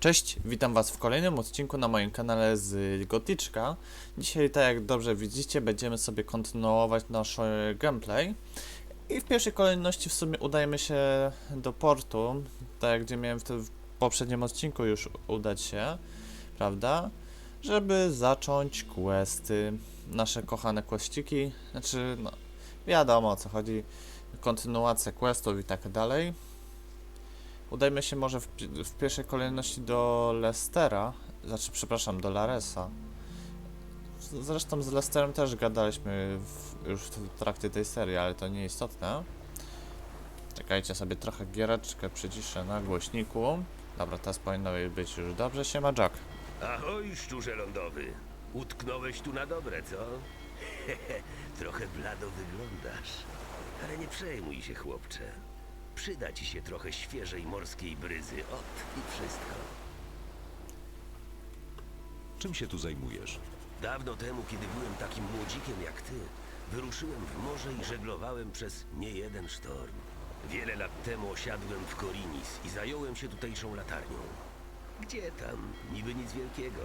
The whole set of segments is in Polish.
Cześć, witam Was w kolejnym odcinku na moim kanale z Gotyczka. Dzisiaj, tak jak dobrze widzicie, będziemy sobie kontynuować nasz e, gameplay. I w pierwszej kolejności w sumie udajemy się do portu, tak jak gdzie miałem w, tym- w poprzednim odcinku już udać się, prawda? Żeby zacząć questy, nasze kochane questyki, znaczy, no, wiadomo o co chodzi, kontynuacja questów i tak dalej. Udajmy się może w, w pierwszej kolejności do Lestera, znaczy przepraszam, do Laresa. Zresztą z Lesterem też gadaliśmy w, już w trakcie tej serii, ale to nieistotne. Czekajcie sobie trochę giereczkę przyciszę na głośniku. Dobra, teraz powinno być już dobrze. Siema Jack. Ahoj, szczurze lądowy. Utknąłeś tu na dobre, co? trochę blado wyglądasz. Ale nie przejmuj się, chłopcze. Przyda ci się trochę świeżej morskiej bryzy. Ot i wszystko. Czym się tu zajmujesz? Dawno temu, kiedy byłem takim młodzikiem jak ty, wyruszyłem w morze i żeglowałem przez niejeden sztorm. Wiele lat temu osiadłem w Korinis i zająłem się tutejszą latarnią. Gdzie tam? Niby nic wielkiego.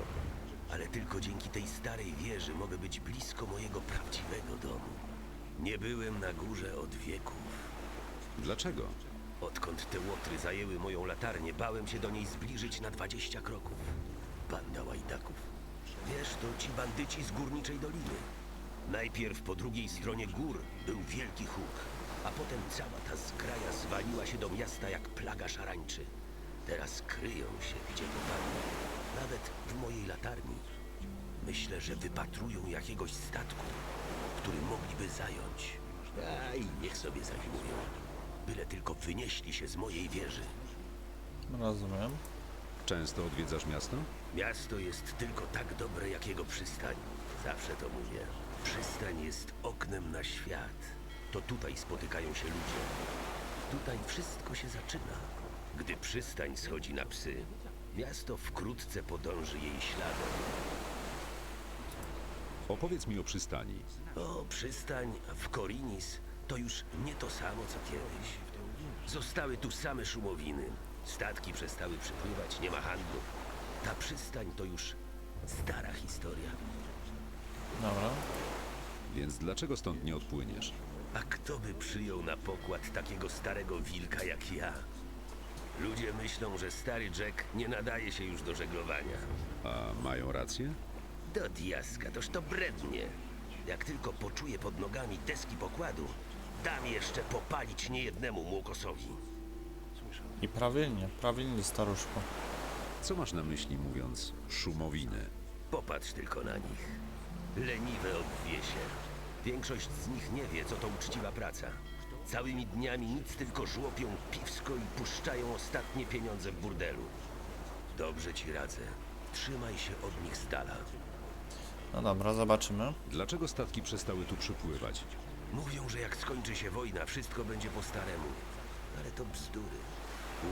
Ale tylko dzięki tej starej wieży mogę być blisko mojego prawdziwego domu. Nie byłem na górze od wieków. Dlaczego? Odkąd te łotry zajęły moją latarnię, bałem się do niej zbliżyć na 20 kroków. Banda łajdaków. Wiesz, to ci bandyci z górniczej doliny. Najpierw po drugiej stronie gór był wielki huk, a potem cała ta zgraja zwaliła się do miasta jak plaga szarańczy. Teraz kryją się gdzie popadnie, nawet w mojej latarni. Myślę, że wypatrują jakiegoś statku, który mogliby zająć. A i niech sobie zajmują. Byle tylko wynieśli się z mojej wieży. Rozumiem. Często odwiedzasz miasto? Miasto jest tylko tak dobre, jak jego przystań. Zawsze to mówię. Przystań jest oknem na świat. To tutaj spotykają się ludzie. Tutaj wszystko się zaczyna. Gdy przystań schodzi na psy, miasto wkrótce podąży jej śladem. Opowiedz mi o przystani. O, przystań w Korinis to już nie to samo co kiedyś. Zostały tu same szumowiny. Statki przestały przypływać, nie ma handlu. Ta przystań to już stara historia. Dobra. Więc dlaczego stąd nie odpłyniesz? A kto by przyjął na pokład takiego starego wilka jak ja? Ludzie myślą, że stary Jack nie nadaje się już do żeglowania. A mają rację? Do diaska, toż to brednie. Jak tylko poczuję pod nogami deski pokładu, dam jeszcze popalić niejednemu młokosowi. I prawilnie, prawilnie staruszku. Co masz na myśli mówiąc szumowiny? Popatrz tylko na nich. Leniwe obwiesie. Większość z nich nie wie, co to uczciwa praca. Całymi dniami nic tylko żłopią piwsko i puszczają ostatnie pieniądze w burdelu. Dobrze ci radzę. Trzymaj się od nich z dala. No dobra, zobaczymy. Dlaczego statki przestały tu przypływać? Mówią, że jak skończy się wojna, wszystko będzie po staremu. Ale to bzdury.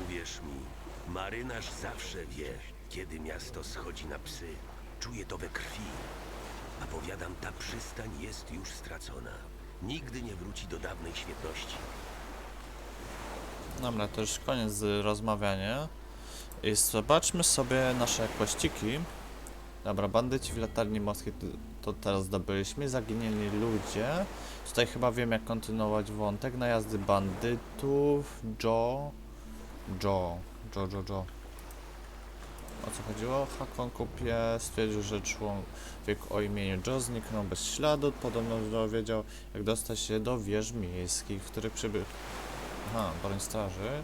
Uwierz mi, marynarz zawsze wie, kiedy miasto schodzi na psy. Czuje to we krwi. A powiadam, ta przystań jest już stracona. Nigdy nie wróci do dawnej świetności. Dobra, to już koniec rozmawiania. I zobaczmy sobie nasze kościki. Dobra, bandyci w latarni morskiej to, teraz zdobyliśmy. Zaginieni ludzie. Tutaj chyba wiem jak kontynuować wątek. Najazdy bandytów. Joe. Joe. Joe, Joe, Joe. O co chodziło? Hakon kupie stwierdził, że człowiek o imieniu Joe zniknął bez śladu. Podobno dowiedział, jak dostać się do wież miejskich, w których przybył. Aha, broń straży.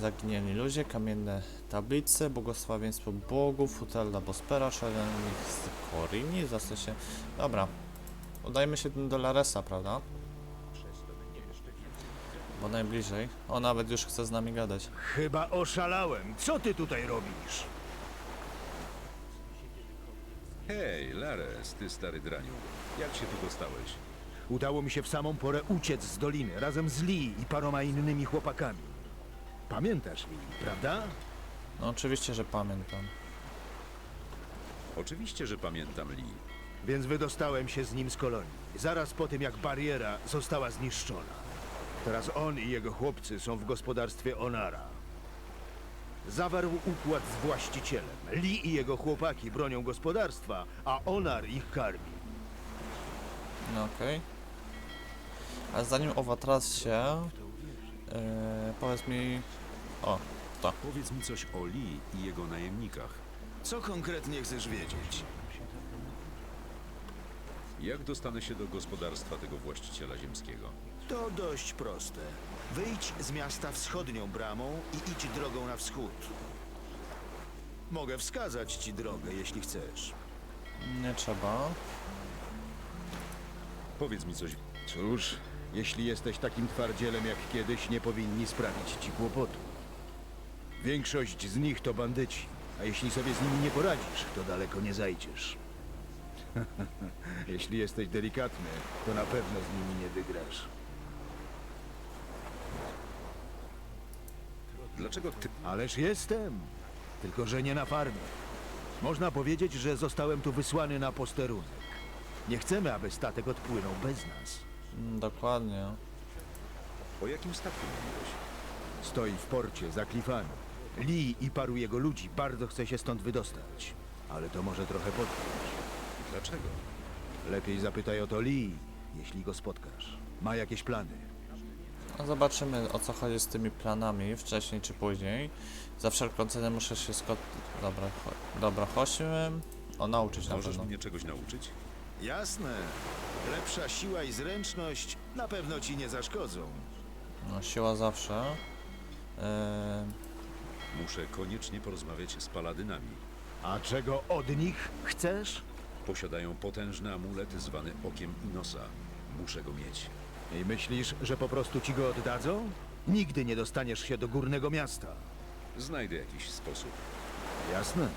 Zaginieni ludzie, kamienne tablice, błogosławieństwo bogów, futelna bospera, szalenych z Korini, zastał się... Dobra, udajmy się do Laresa, prawda? Bo najbliżej. O, nawet już chce z nami gadać. Chyba oszalałem. Co ty tutaj robisz? Hej, Lares, ty stary draniu. Jak się tu dostałeś? Udało mi się w samą porę uciec z doliny razem z Lee i paroma innymi chłopakami. Pamiętasz Lee, prawda? No oczywiście, że pamiętam. Oczywiście, że pamiętam Lee. Więc wydostałem się z nim z kolonii. Zaraz po tym, jak bariera została zniszczona. Teraz on i jego chłopcy są w gospodarstwie Onara. zawarł układ z właścicielem. Lee i jego chłopaki bronią gospodarstwa, a Onar ich karmi. No okej. A zanim o Watrasie, yy, powiedz mi... O, to. Powiedz mi coś o Lee i jego najemnikach. Co konkretnie chcesz wiedzieć? Jak dostanę się do gospodarstwa tego właściciela ziemskiego? To dość proste. Wyjdź z miasta wschodnią bramą i idź drogą na wschód. Mogę wskazać ci drogę, jeśli chcesz. Nie trzeba. Powiedz mi coś. Cóż, jeśli jesteś takim twardzielem jak kiedyś, nie powinni sprawić ci kłopotu. Większość z nich to bandyci, a jeśli sobie z nimi nie poradzisz, to daleko nie zajdziesz. jeśli jesteś delikatny, to na pewno z nimi nie wygrasz. Dlaczego ty... Ależ jestem, tylko że nie na farmie. Można powiedzieć, że zostałem tu wysłany na posterunek. Nie chcemy, aby statek odpłynął bez nas. Mm, Dokładnie. O jakim statku mówiłeś? Stoi w porcie za klifami. Lee i paru jego ludzi bardzo chce się stąd wydostać. Ale to może trochę potrwać. Dlaczego? Lepiej zapytaj o to Lee, jeśli go spotkasz. Ma jakieś plany. No zobaczymy o co chodzi z tymi planami, wcześniej czy później. Za wszelką cenę muszę się skot... Dobra, cho... dobra, chodźmy. O, nauczyć na Możesz pewno. mnie czegoś nauczyć? Jasne. Lepsza siła i zręczność na pewno ci nie zaszkodzą. No, siła zawsze. Yy, Muszę koniecznie porozmawiać z paladynami. A czego od nich chcesz? Posiadają potężny amulet zwany Okiem Inosa. Muszę go mieć. I myślisz, że po prostu ci go oddadzą? Nigdy nie dostaniesz się do górnego miasta. Znajdę jakiś sposób. Jasne.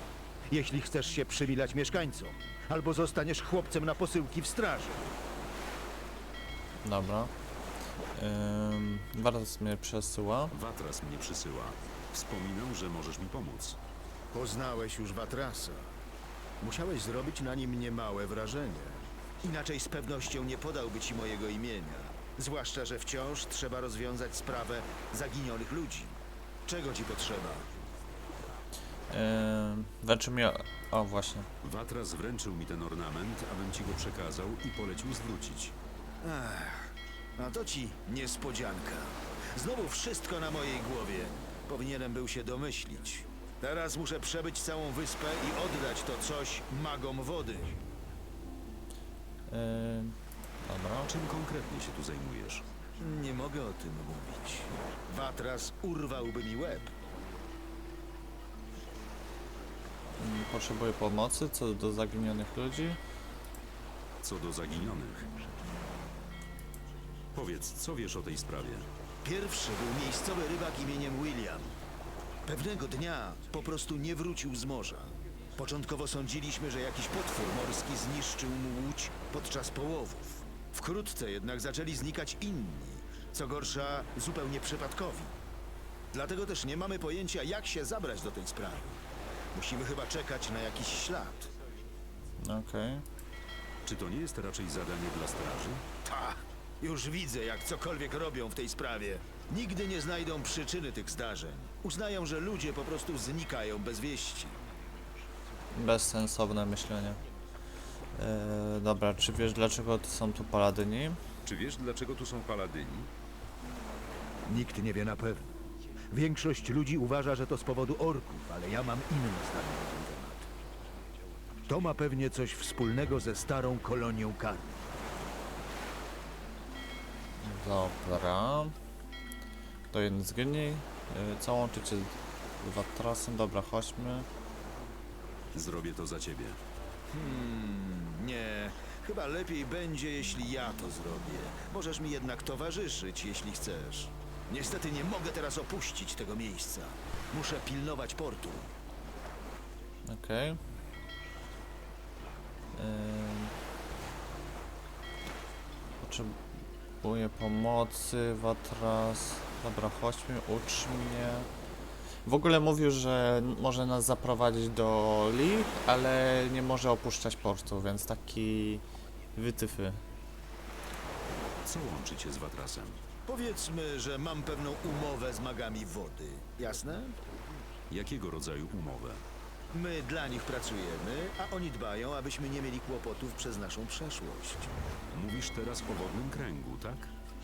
Jeśli chcesz się przywilać mieszkańcom, albo zostaniesz chłopcem na posyłki w straży. dobra. Yy, Wartas mnie przesyła. Watras mnie przysyła. Wspominał, że możesz mi pomóc. Poznałeś już Watrasa. Musiałeś zrobić na nim niemałe wrażenie. Inaczej z pewnością nie podałby ci mojego imienia. Zwłaszcza, że wciąż trzeba rozwiązać sprawę zaginionych ludzi. Czego ci potrzeba? Yy, wręczy mi... O, właśnie. Watras wręczył mi ten ornament, abym ci go przekazał i polecił zwrócić. A to ci niespodzianka. Znowu wszystko na mojej głowie. Powinienem był się domyślić. Teraz muszę przebyć całą wyspę i oddać to coś magom wody. Yy, dobra. Czym konkretnie się tu zajmujesz? Nie mogę o tym mówić. Watras urwałby mi łeb. Potrzebuję pomocy co do zaginionych ludzi. Co do zaginionych. Powiedz, co wiesz o tej sprawie? Pierwszy był miejscowy rybak imieniem William. Pewnego dnia po prostu nie wrócił z morza. Początkowo sądziliśmy, że jakiś potwór morski zniszczył mu łódź podczas połowów. Wkrótce jednak zaczęli znikać inni, co gorsza zupełnie przypadkowi. Dlatego też nie mamy pojęcia, jak się zabrać do tej sprawy. Musimy chyba czekać na jakiś ślad. Okej. Czy to nie jest raczej zadanie dla straży? Ta! Już widzę, jak cokolwiek robią w tej sprawie. Nigdy nie znajdą przyczyny tych zdarzeń. Uznają, że ludzie po prostu znikają bez wieści. Bezsensowne myślenie. Yy, dobra, czy wiesz dlaczego to są tu paladyni? Czy wiesz, dlaczego tu są paladyni? Nikt nie wie na pewno. Większość ludzi uważa, że to z powodu orków, ale ja mam inne zdanie na ten temat. To ma pewnie coś wspólnego ze starą kolonią kar. Dobra. To jeden zginie. Yy, co łączycie z Watrasem? Dobra, chodźmy. Zrobię to za ciebie. Hmm, nie. Chyba lepiej będzie, jeśli ja to zrobię. Możesz mi jednak towarzyszyć, jeśli chcesz. Niestety nie mogę teraz opuścić tego miejsca. Muszę pilnować portu. Okej. Yy, Potrzebuję pomocy, Watras. Dobra, chodźmy, ucz mnie. W ogóle mówił, że może nas zaprowadzić do Lee, ale nie może opuszczać portu, więc taki wytyfy. Co łączy cię z Watrasem? Powiedzmy, że mam pewną umowę z magami wody. Jasne? Jakiego rodzaju umowę? My dla nich pracujemy, a oni dbają, abyśmy nie mieli kłopotów przez naszą przeszłość. Mówisz teraz o wodnym kręgu, tak?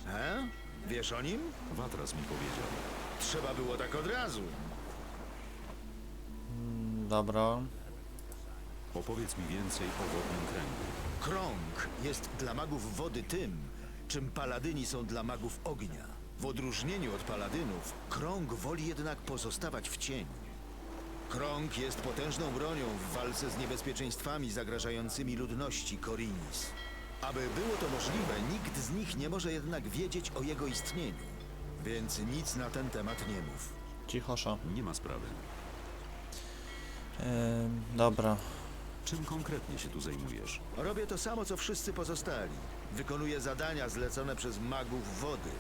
He? Wiesz o nim? Watras mi powiedział. Trzeba było tak od razu. Dobra. Opowiedz mi więcej o wodnym kręgu. Krąg jest dla magów wody tym, czym paladyni są dla magów ognia. W odróżnieniu od paladynów, krąg woli jednak pozostawać w cieniu. Krąg jest potężną bronią w walce z niebezpieczeństwami zagrażającymi ludności Korinis. Aby było to możliwe, nikt z nich nie może jednak wiedzieć o jego istnieniu. Więc nic na ten temat nie mów. Cichosza. Nie ma sprawy. Ym, dobra. Czym konkretnie się tu zajmujesz? Robię to samo, co wszyscy pozostali. Wykonuję zadania zlecone przez magów wody.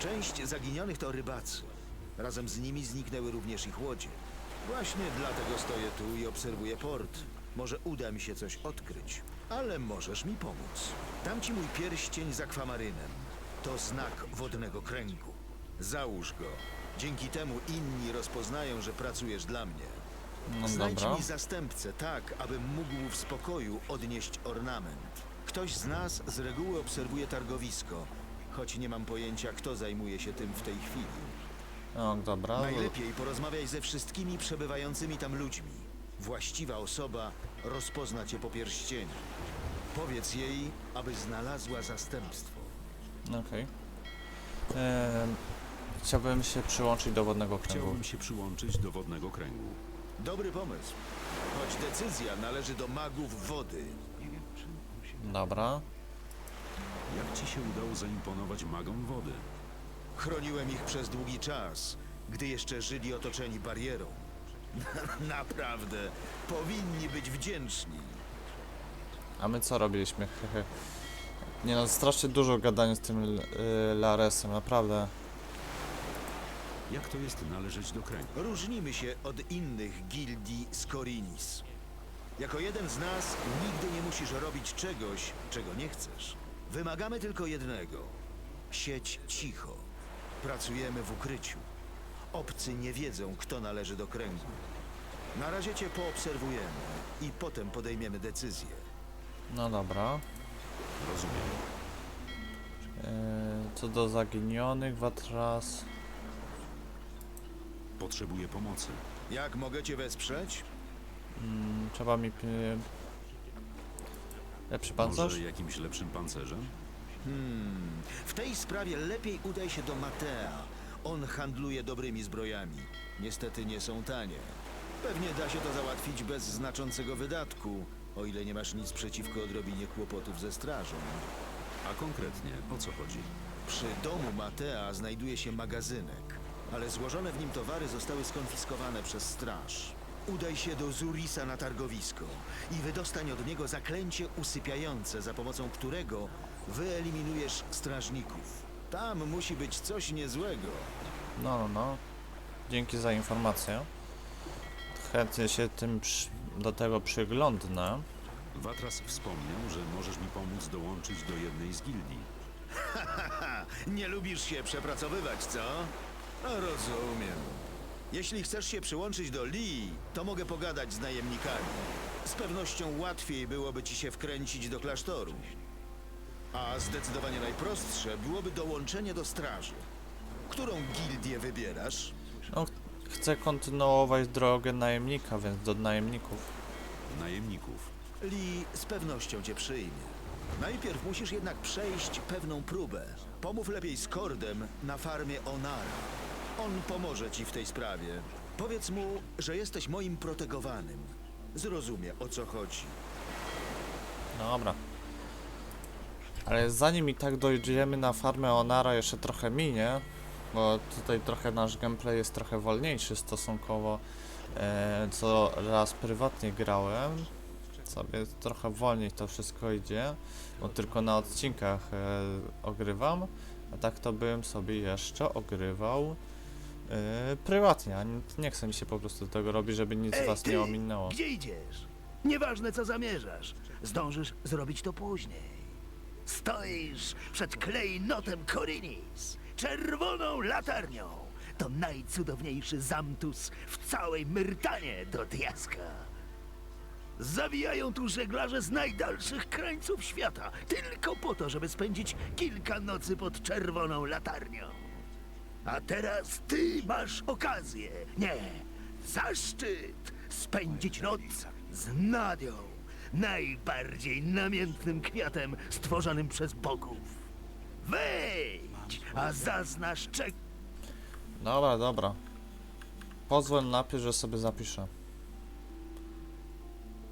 Część zaginionych to rybacy. Razem z nimi zniknęły również ich łodzie. Właśnie dlatego stoję tu i obserwuję port. Może uda mi się coś odkryć, ale możesz mi pomóc. Dam ci mój pierścień z akwamarynem. To znak wodnego kręgu. Załóż go. Dzięki temu inni rozpoznają, że pracujesz dla mnie. No Znajdź dobra. mi zastępcę tak, abym mógł w spokoju odnieść ornament. Ktoś z nas z reguły obserwuje targowisko, choć nie mam pojęcia, kto zajmuje się tym w tej chwili. O, dobra. Najlepiej porozmawiaj ze wszystkimi przebywającymi tam ludźmi. Właściwa osoba rozpozna cię po pierścieniu. Powiedz jej, aby znalazła zastępstwo. Okej. Ym, Chciałbym się przyłączyć do wodnego kręgu. Chciałbym się przyłączyć do wodnego kręgu. Dobry pomysł. Choć decyzja należy do magów wody. Dobra. Jak ci się udało zaimponować magom wody? Chroniłem ich przez długi czas, gdy jeszcze żyli otoczeni barierą. Naprawdę, powinni być wdzięczni. A my co robiliśmy? Hehe. Nie no, strasznie dużo gadania z tym y, Laresem, naprawdę. Jak to jest należeć do kręgu? Różnimy się od innych gildii z Korinis. Jako jeden z nas nigdy nie musisz robić czegoś, czego nie chcesz. Wymagamy tylko jednego. Siedź cicho. Pracujemy w ukryciu. Obcy nie wiedzą, kto należy do kręgu. Na razie cię poobserwujemy i potem podejmiemy decyzję. No dobra. Rozumiem. Y, co do zaginionych, Watras. Potrzebuję pomocy. Jak mogę cię wesprzeć? Mm, trzeba mi. Lepszy pancerz? Może jakimś lepszym pancerzem? Hmm. W tej sprawie lepiej udaj się do Matea. On handluje dobrymi zbrojami. Niestety nie są tanie. Pewnie da się to załatwić bez znaczącego wydatku, o ile nie masz nic przeciwko odrobinie kłopotów ze strażą. A konkretnie, o co chodzi? Przy domu Matea znajduje się magazynek, ale złożone w nim towary zostały skonfiskowane przez straż. Udaj się do Zurisa na targowisko i wydostań od niego zaklęcie usypiające, za pomocą którego wyeliminujesz strażników. Tam musi być coś niezłego. No, no, no. Dzięki za informację. Chętnie się tym przy... do tego przyglądnę. Watras wspomniał, że możesz mi pomóc dołączyć do jednej z gildii. Haha, nie lubisz się przepracowywać, co? No, rozumiem. Jeśli chcesz się przyłączyć do Lee, to mogę pogadać z najemnikami. Z pewnością łatwiej byłoby ci się wkręcić do klasztoru. A zdecydowanie najprostsze byłoby dołączenie do straży. Którą gildię wybierasz? No, ch- chcę kontynuować drogę najemnika, więc do najemników. Najemników. Lee z pewnością cię przyjmie. Najpierw musisz jednak przejść pewną próbę. Pomów lepiej z Kordem na farmie Onara. On pomoże ci w tej sprawie. Powiedz mu, że jesteś moim protegowanym. Zrozumie o co chodzi. Dobra. Ale zanim i tak dojdziemy na farmę Onara, jeszcze trochę minie, bo tutaj trochę nasz gameplay jest trochę wolniejszy stosunkowo e, co raz prywatnie grałem. Sobie trochę wolniej to wszystko idzie, bo tylko na odcinkach e, ogrywam, a tak to bym sobie jeszcze ogrywał e, prywatnie, a nie, nie chce mi się po prostu tego robić, żeby nic Ej, was ty! nie ominęło. Gdzie idziesz? Nieważne co zamierzasz, zdążysz zrobić to później. Stoisz przed klejnotem Korinis, czerwoną latarnią. to najcudowniejszy zamtus w całej Myrtanie do diaska. Zawijają tu żeglarze z najdalszych krańców świata, tylko po to, żeby spędzić kilka nocy pod czerwoną latarnią. A teraz ty masz okazję, nie, zaszczyt spędzić noc z Nadią, najbardziej namiętnym kwiatem stworzonym przez bogów. Wejdź, a zaznasz czek... Dobra, dobra. Pozwól najpierw, że sobie zapiszę.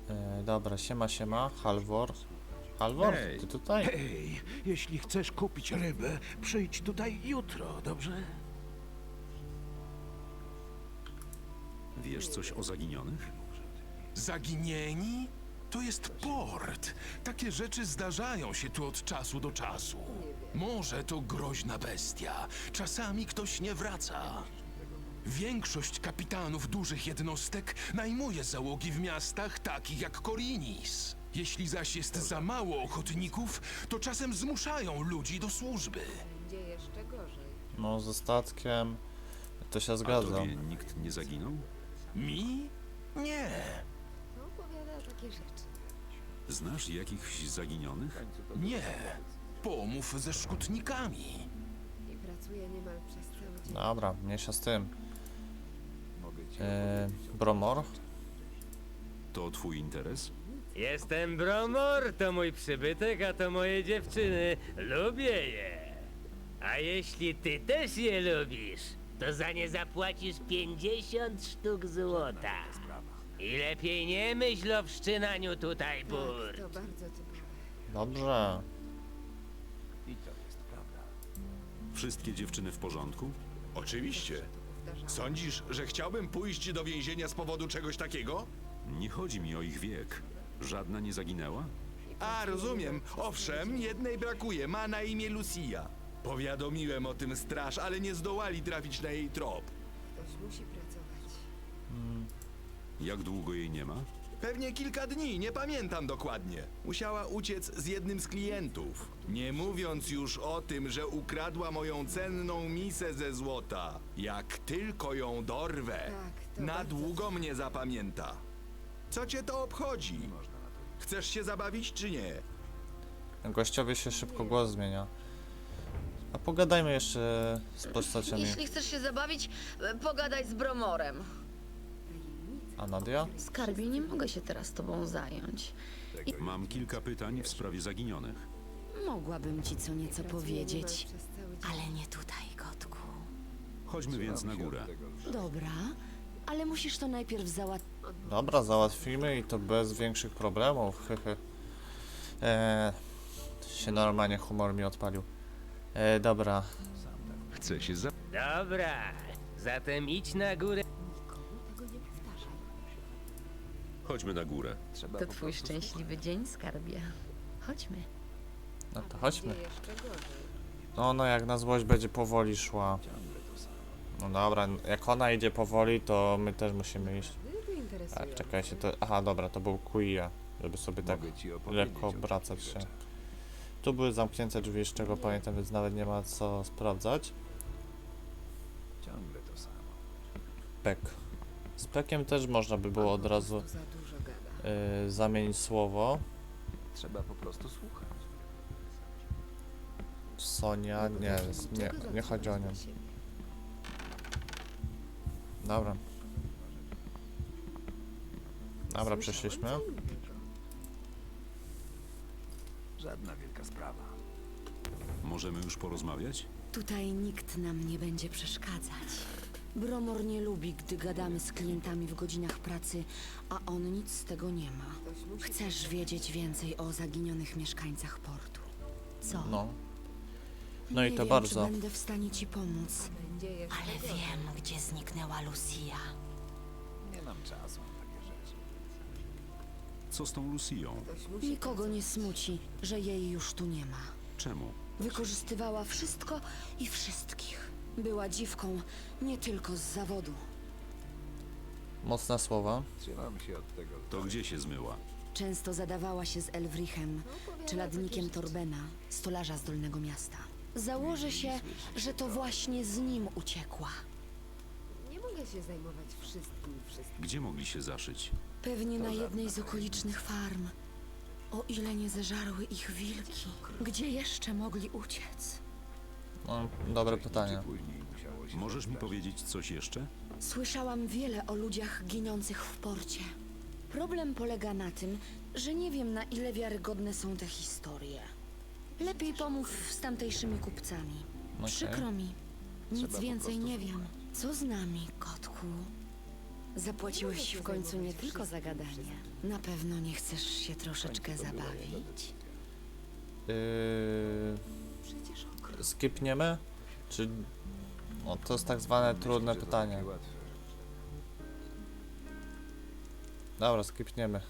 E, dobra, siema, siema, Halvor. Halvor, Hej. ty tutaj? Hej, jeśli chcesz kupić rybę, przyjdź tutaj jutro, dobrze? Wiesz coś o zaginionych? Zaginieni? To jest port. Takie rzeczy zdarzają się tu od czasu do czasu. Może to groźna bestia. Czasami ktoś nie wraca. Większość kapitanów dużych jednostek najmuje załogi w miastach takich jak Korinis. Jeśli zaś jest za mało ochotników, to czasem zmuszają ludzi do służby. Będzie jeszcze gorzej. No, ze statkiem. To się A zgadza. tobie nikt nie zaginął? Mi? Nie. Opowiada takie rzeczy. Znasz jakichś zaginionych? Nie. Pomów ze szkutnikami. I pracuje niemal przez cały dzień. Dobra, mniejsza z tym. E, Bromor? To twój interes? Jestem Bromor, to mój przybytek, a to moje dziewczyny. Lubię je. A jeśli ty też je lubisz, to za nie zapłacisz 50 sztuk złota. I lepiej nie myśl o wszczynaniu tutaj Tak, bur. to bardzo typowe. Dobrze. Wszystkie dziewczyny w porządku? Oczywiście. Sądzisz, że chciałbym pójść do więzienia z powodu czegoś takiego? Nie chodzi mi o ich wiek. Żadna nie zaginęła? A, rozumiem. Owszem, jednej brakuje. Ma na imię Lucia. Powiadomiłem o tym straż, ale nie zdołali trafić na jej trop. Ktoś musi pracować. Jak długo jej nie ma? Pewnie kilka dni, nie pamiętam dokładnie. Musiała uciec z jednym z klientów. Nie mówiąc już o tym, że ukradła moją cenną misę ze złota. Jak tylko ją dorwę, Tak, to na bardzo- długo mnie zapamięta. Co cię to obchodzi? Chcesz się zabawić czy nie? Gościowi się szybko głos zmienia. A pogadajmy jeszcze z postaciami. Jeśli chcesz się zabawić, pogadaj z Bromorem. A Nadia? Skarbie, nie mogę się teraz tobą zająć. Mam kilka pytań w sprawie zaginionych. Mogłabym ci co nieco powiedzieć, ale nie tutaj, kotku. Chodźmy więc na górę. Dobra, ale musisz to najpierw załatwić. Dobra, załatwimy i to bez większych problemów. hehe. Eee, się normalnie humor mi odpalił. E, dobra, Chcę się za... Dobra, zatem idź na górę. Tego nie powtarzaj. Chodźmy na górę. To twój szczęśliwy dzień, skarbie. Chodźmy. no to chodźmy. Będzie jeszcze gorzej. No, no jak na złość będzie powoli szła. No dobra, jak ona idzie powoli, to my też musimy iść. Mnie to interesuje. Tak, czekajcie, to... Aha, dobra, to był Kuija, żeby sobie tak lekko obracać się. Tu były zamknięte drzwi, z czego pamiętam, więc nawet nie ma co sprawdzać. Pek. Z pekiem też można by było od razu Za dużo gada. y, zamienić słowo. Trzeba po prostu słuchać. Sonia, nie, nie, nie chodzi o nią. Dobra. Dobra, przeszliśmy. Żadna wielka sprawa. Możemy już porozmawiać? Tutaj nikt nam nie będzie przeszkadzać. Bromor nie lubi, gdy gadamy z klientami w godzinach pracy, a on nic z tego nie ma. Chcesz wiedzieć więcej o zaginionych mieszkańcach portu? Co? No. No i nie to wiem, bardzo. Czy będę w stanie ci pomóc, ale wiem, gdzie zniknęła Lucia. Co z tą musi Nikogo nie smuci, że jej już tu nie ma. Czemu? Wykorzystywała wszystko i wszystkich. Była dziwką nie tylko z zawodu. Mocne słowa. To gdzie się zmyła? Często zadawała się z Elwrichem, czeladnikiem Torbena, stolarza z Dolnego Miasta. Założę się, że to właśnie z nim uciekła. mogę się zajmować wszystkim i wszystkim. Gdzie mogli się zaszyć? Pewnie na jednej z okolicznych farm. O ile nie zeżarły ich wilki. Gdzie jeszcze mogli uciec? No, dobre pytanie. Możesz mi powiedzieć coś jeszcze? Słyszałam wiele o ludziach ginących w porcie. Problem polega na tym, że nie wiem na ile wiarygodne są te historie. Lepiej pomów z tamtejszymi kupcami. Okej. Przykro mi. Nic więcej nie wiem. Co z nami, kotku? Zapłaciłeś w końcu nie tylko za gadanie. Na pewno nie chcesz się troszeczkę zabawić? Yy, Przecież skipniemy? Czy... No, to jest tak zwane trudne pytanie. Dobra, skipniemy.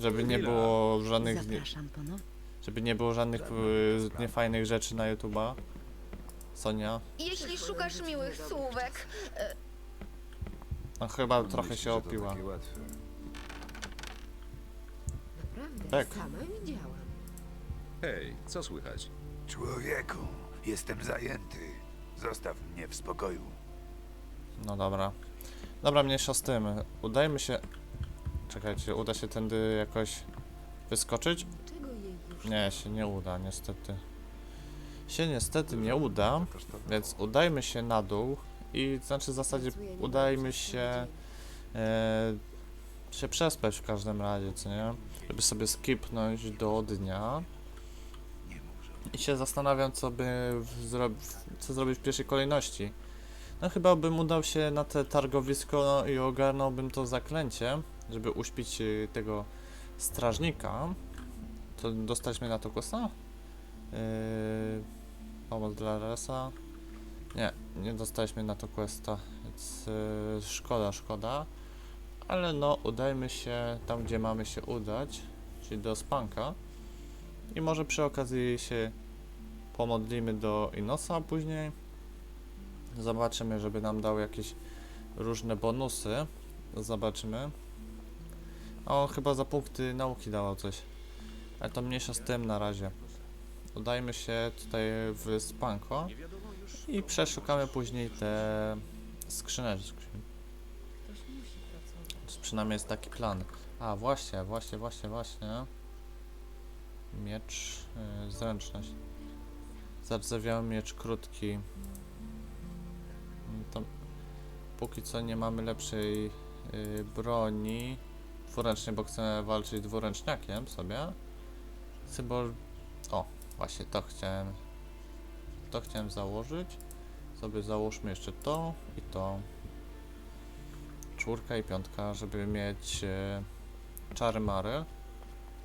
Żeby nie było żadnych... Zapraszam ponownie. Żeby nie było żadnych y, niefajnych rzeczy na YouTube'a. Sonia. Jeśli szukasz miłych słówek, No chyba trochę się opiła. naprawdę, Tak. sama widziałam. Hej, co słychać? Człowieku, jestem zajęty. Zostaw mnie w spokoju. No dobra. Dobra, mniejsza z tym. Udajmy się... Czekajcie, uda się tędy jakoś wyskoczyć? Czego jej już Nie, się nie uda, niestety. Się niestety nie uda, więc udajmy się na dół i znaczy w zasadzie udajmy się e, się przespać w każdym razie, co nie? Żeby sobie skipnąć do dnia. I się zastanawiam, co by co zrobić w pierwszej kolejności. No chyba bym udał się na te targowisko no, i ogarnąłbym to zaklęcie, żeby uśpić y, tego strażnika. To dostaliśmy na to kosa? Yy, pomoc dla Resa. Nie, nie dostaliśmy na to questa, więc yy, szkoda, szkoda. Ale no, udajmy się tam, gdzie mamy się udać, czyli do Spanka. I może przy okazji się pomodlimy do Inosa później. Zobaczymy, żeby nam dał jakieś różne bonusy. Zobaczymy. On chyba za punkty nauki dawał coś. Ale to mniejsza z tym na razie. Udajmy się tutaj w Spanko i przeszukamy później te skrzyneczki. Przynajmniej jest taki plan. A właśnie, właśnie, właśnie, właśnie. Miecz, yy, zręczność. Zardzewiały miecz krótki. To póki co nie mamy lepszej yy, broni. Dwuręcznie, bo chcemy walczyć dwuręczniakiem sobie. Symbol. O, właśnie to chciałem. To chciałem założyć. Sobie załóżmy jeszcze to i to. Czwórka i piątka, żeby mieć e, czary mary.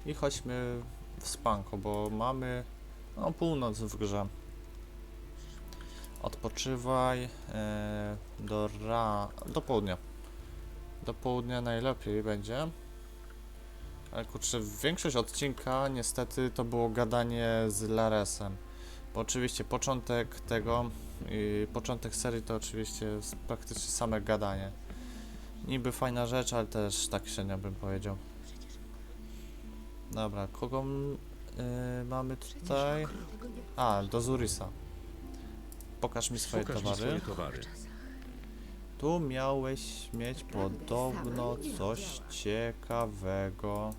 I chodźmy w spanko, bo mamy no, północ w grze. Odpoczywaj e, do ra... do południa. Do południa najlepiej będzie. Ale kurczę, większość odcinka niestety to było gadanie z Laresem. Bo oczywiście początek tego, i początek serii to oczywiście praktycznie same gadanie. Niby fajna rzecz, ale też tak średnio bym powiedział. Dobra, kogo m- y, mamy tutaj? A, do Zurisa. Pokaż mi swoje Pokaż mi towary. swoje towary. Tu miałeś mieć podobno coś ciekawego.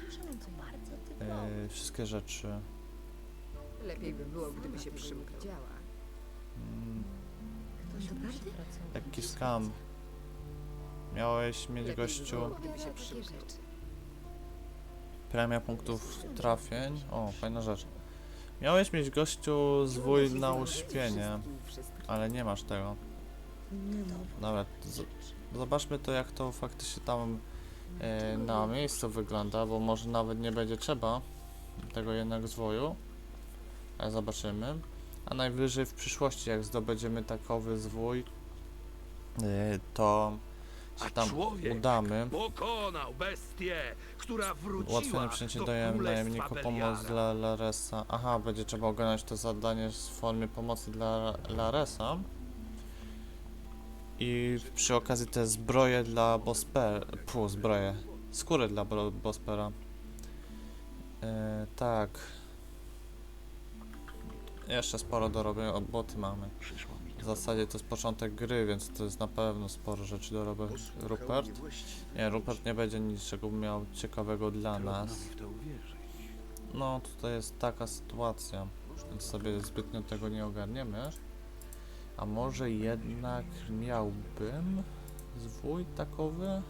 słyszałam, co bardzo ty Y, wszystkie rzeczy. Lepiej by było, gdyby się przymknął. Działa. Mm, Ktoś musi pracować. lekki skam. Miałeś mieć gościu gdyby się przymknął. premia punktów trafień. O, fajna rzecz. Miałeś mieć gościu zwój na uśpienie, ale nie masz tego. Dobra, z- zobaczmy to jak to faktycznie tam e, na miejscu wygląda, bo może nawet nie będzie trzeba tego jednak zwoju. Zobaczymy. A najwyżej w przyszłości jak zdobędziemy takowy zwój, e, to się tam udamy. Pokonał bestię, która wróciła Ułatwione przyjęcie daje najemniku pomoc dla Laresa. Aha, będzie trzeba ogarnąć to zadanie w formie pomocy dla Laresa. I przy okazji te zbroje dla Bospera. Pu, zbroje. Skóry dla Bospera. E, tak. Jeszcze sporo do robienia, o, boty mamy. W zasadzie to jest początek gry, więc to jest na pewno sporo rzeczy do robić. Rupert? Nie, Rupert nie będzie niczego miał ciekawego dla nas. No, tutaj jest taka sytuacja, więc sobie zbytnio tego nie ogarniemy. A może jednak miałbym zwój takowy? E,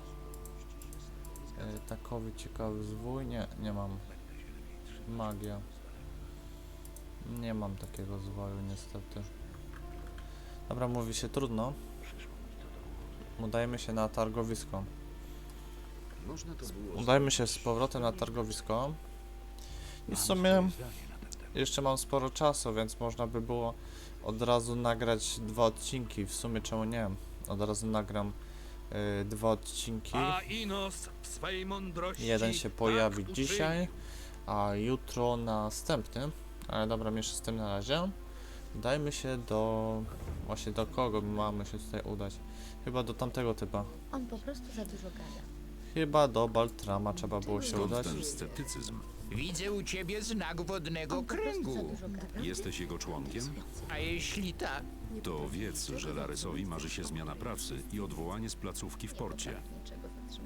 takowy ciekawy zwój? Nie, nie mam. Magia. Nie mam takiego zwoju niestety. Dobra, mówi się trudno. Udajmy się na targowisko. Udajmy się z powrotem na targowisko. I w sumie jeszcze mam sporo czasu, więc można by było od razu nagrać dwa odcinki. W sumie czemu nie? Od razu nagram y, dwa odcinki. Jeden się tak pojawi dzisiaj, a jutro następny. Ale dobra, mniejsza z tym na razie. Udajmy się do... Właśnie do kogo mamy się tutaj udać? Chyba do tamtego typa. On po prostu za dużo gada. Chyba do Baltrama trzeba było się Skąd udać. ten sceptycyzm? Widzę u ciebie znak wodnego kręgu. Jesteś jego członkiem? A jeśli tak, To wiedz, że Laresowi marzy się zmiana pracy i odwołanie z placówki w porcie.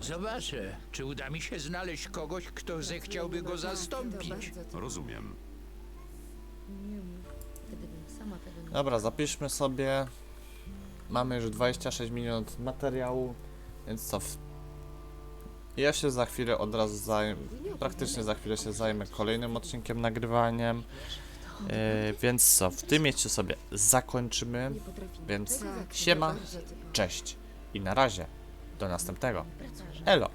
zobaczę, czy uda mi się znaleźć kogoś, kto zechciałby go zastąpić. Rozumiem. Dobra, zapiszmy sobie. Mamy już 26 minut materiału, więc co? Ja się za chwilę od razu zajmę, praktycznie za chwilę się zajmę kolejnym odcinkiem nagrywaniem. E, więc co, w tym miejscu sobie zakończymy. Więc siema, cześć i na razie. Do następnego. Elo.